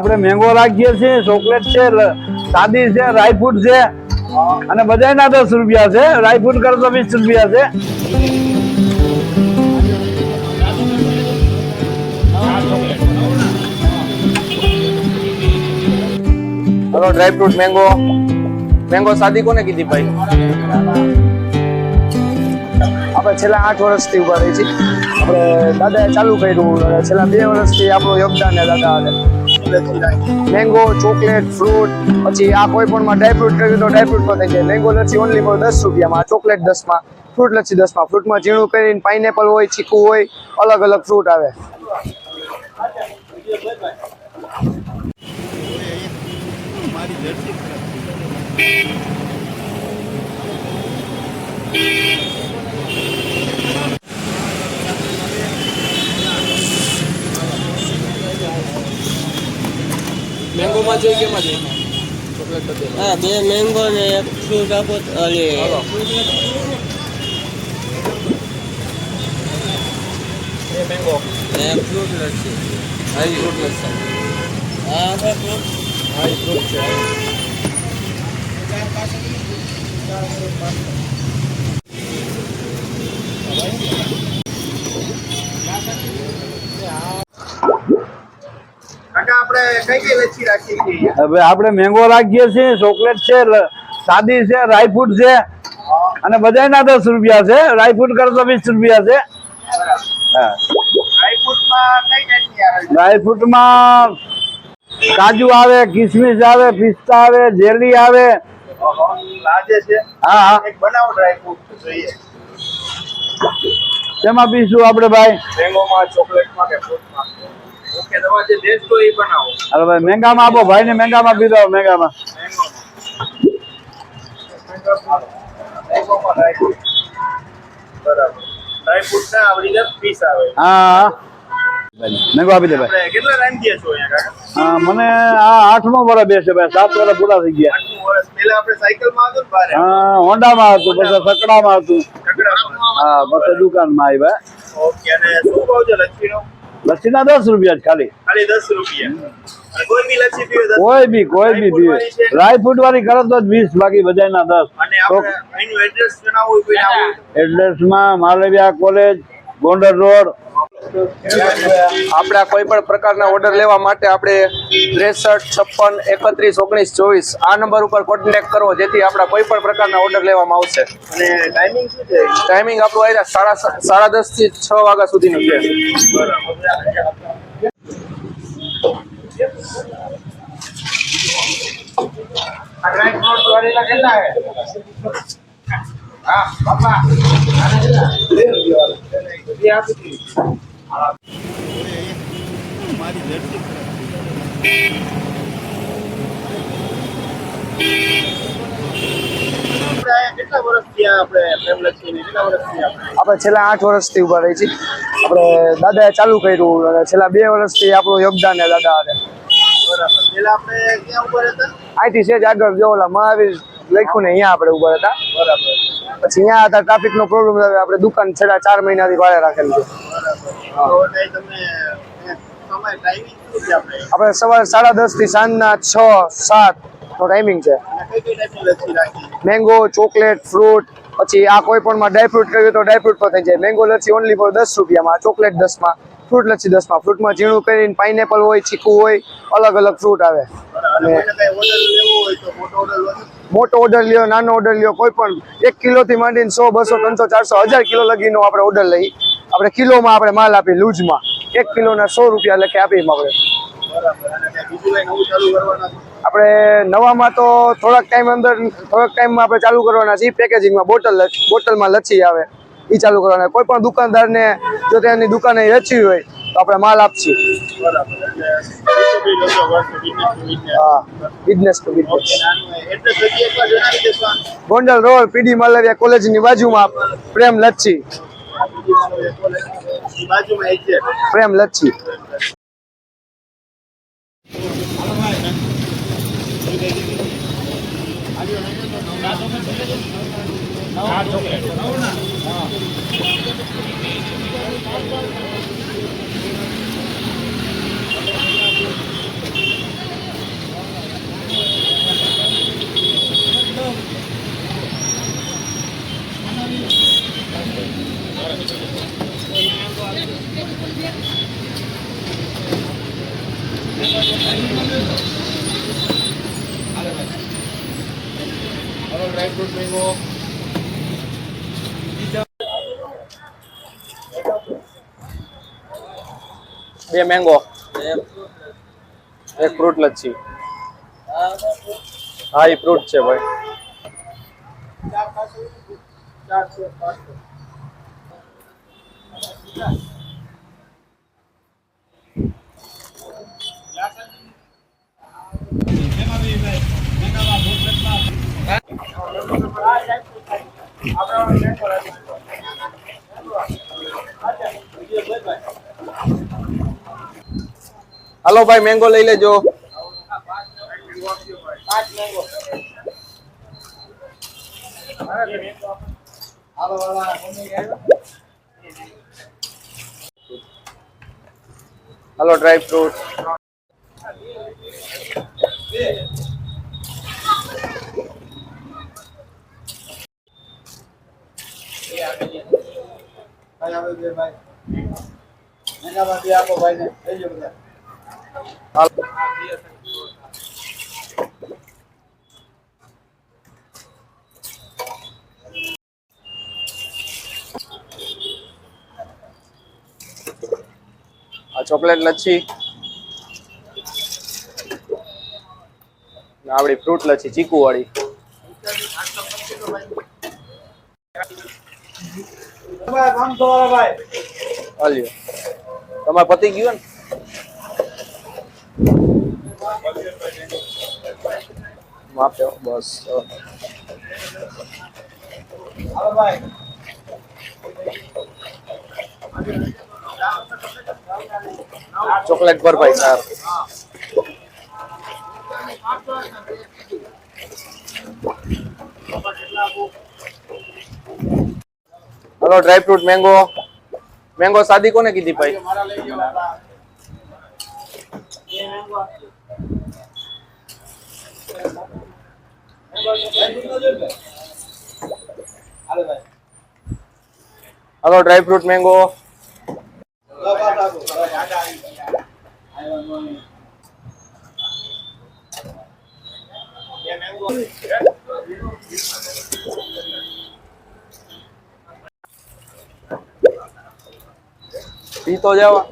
આપણે મેંગો રાખીએ છીએ, ચોકલેટ છે સાદી છે રાયફ્રૂટ છે, અને બધાના દસ રૂપિયા છે. રાયફ્રૂટ કરો તો વીસ રૂપિયા છે. હલો ડ્રાયફ્રૂટ મેંગો મેંગો સાદી કોને કીધી ભાઈ? આપણે છેલ્લા આઠ વર્ષથી ઊભા રહી છીએ. આપણે દાદાએ ચાલુ કર્યું, છેલ્લા બે વર્ષથી આપણું યોગદાન દાદા મેંગો ચોકલેટ ફ્રૂટ પછી આ કોઈ પણ માં ડ્રાયફ્રૂટ કર્યું તો ડ્રાયફ્રૂટમાં થઈ જાય મેંગો લચ્છી ઓનલી ફોર દસ રૂપિયામાં ચોકલેટ દસમાં ફ્રૂટ લચ્છી દસમાં. ફ્રૂટમાં ઝીણું કરીને પાઇનેપલ હોય, ચીકુ હોય, અલગ અલગ ફ્રૂટ આવે. મેંગો માં જોઈએ કેમાં જોઈએ હા બે મેંગો ને એક ફ્રૂટ આપો અરે એ મેંગો એક ફ્રૂટ લસ્સી હા ફ્રૂટ લસ્સી હા છે ફ્રૂટ હા ફ્રૂટ છે. કાકા આપણે કઈ કઈ લચ્છી રાખી છીએ હવે આપણે મેંગો રાખીએ છીએ ચોકલેટ છે સાદી છે રાયફ્રૂટ છે અને બધાના દસ રૂપિયા છે. રાયફ્રૂટ કરતો વીસ રૂપિયા છે. ડ્રાયફ્રૂટમાં કાજુ આવે કિસમિસ આવે પિસ્તા આવે જેલી આવે. હા હા. બનાવો ડ્રાયફ્રૂટ જોઈએ. તેમાં પીશું આપણે ભાઈ? મેંગોમાં ચોકલેટમાં કે ફ્રૂટમાં ઓકે તમારે જે બેસ્ટ એ બનાવો. અરે ભાઈ મેંગામાં આપો ભાઈ ને મેંગામાં પીધો આવે. હા. હા મેંગો આપી દે ભાઈ. કેટલા ટાઈમ થયા છો અહીંયા મને આ આઠમો વર્ષ બેસે ભાઈ સાત વર્ષ પૂરા થઈ ગયા. હોન્ડા માં આપણે સાયકલમાં હતું ને બારે? હા હોન્ડામાં હતું પછી સકડામાં હતું. હા પછી દુકાનમાં આવ્યા ઓકે અને શું ભાવ છે લચ્છીનો લસ્સીના દસ રૂપિયા ખાલી. ખાલી દસ રૂપિયા. કોઈ બી લસ્સી પીવે કોઈ બી કોઈ બી પીવે. ડ્રાય ફ્રૂટ વાળી કરો તો વીસ બાકી બધાના દસ. અને આપણે એડ્રેસ કોઈ આવું કોલેજ ગોંડલ રોડ. આપણા કોઈ પણ પ્રકારના ઓર્ડર લેવા માટે આપણે ત્રેસઠ છપ્પન એકત્રીસ ઓગણીસ ચોવીસ આ નંબર ઉપર કોન્ટેક્ટ કરવો જેથી આપણા કોઈ પણ પ્રકારના ઓર્ડર લેવામાં આવશે. અને ટાઈમિંગ શું છે? ટાઈમિંગ આપણું આવી સાડા સાડા દસથી છ વાગ્યા સુધીનું છે. કેટલા આપણે છેલ્લા આઠ વર્ષથી ઊભા રહી છીએ. આપણે દાદાએ ચાલુ કર્યું અને છેલ્લા બે વર્ષથી આપણું યોગદાન છે દાદા હારે. અહીંથી છે આગળ જો ઓલા મહાવીર લખ્યું ને અહીંયા આપણે ઊભા હતા બરાબર. પછી અહીંયા હતા ટ્રાફિકનો પ્રોબ્લેમ આવે આપણે દુકાન છેલ્લા ચાર મહિનાથી ભાડે રાખેલી છે. આપણે સવારે સાડા દસથી સાંજના છ, સાત નો ટાઈમિંગ છે. મેંગો ચોકલેટ ફ્રૂટ પછી આ કોઈ પણ માં ડ્રાયફ્રૂટ કર્યું તો ડ્રાયફ્રૂટ પર થઈ જાય. મેંગો લચ્છી ઓનલી ફોર દસ રૂપિયામાં ચોકલેટ દસમાં ફ્રૂટ લચ્છી દસમાં. ફ્રૂટમાં ઝીણું કરીને પાઇનેપલ હોય, ચીકુ હોય, અલગ અલગ ફ્રૂટ આવે. અને મોટો ઓર્ડર લ્યો નાનો ઓર્ડર લ્યો કોઈ પણ. એક કિલોથી માંડીને સો બસો ત્રણસો ચારસો હજાર કિલો લગીનો આપણે ઓર્ડર લઈ. આપણે કિલોમાં આપણે માલ આપી લૂઝમાં. એક કિલોના સો રૂપિયા લખે આપીએ આપણે. આપણે નવામાં તો થોડાક ટાઈમ અંદર થોડાક ટાઈમમાં આપણે ચાલુ કરવાના છીએ પેકેજિંગમાં બોટલ બોટલમાં લચ્છી આવે. એ ચાલુ કરવાના. કોઈ પણ દુકાનદારને જો તેની દુકાને લચ્છી હોય તો આપણે માલ આપશું. Business to business Gondal road, PD Malaviya કોલેજની બાજુમાં પ્રેમ લચ્છી. પ્રેમ લચ્છી. હાલો ડ્રાયફ્રૂટ મેંગો બે મેંગો એક ફ્રૂટ લચ્છી. હા એ ફ્રૂટ છે ભાઈ. હાલો ભાઈ મેંગો લઈ લેજો. હાલો ડ્રાય ફ્રૂટ હાલો આ ચોકલેટ લચ્છી. ને આપડી ફ્રૂટ લચ્છી ચીકુ વાળી હાલ્યો તમારે પતિ ગયું ને? માપ્યો બસ. ચોકલેટ પર ભાઈ સાર. Hello dry fruit mango mango સાદી કોને કીધી ભાઈ? હલો ડ્રાય ફ્રૂટ મેંગો પી તો જવા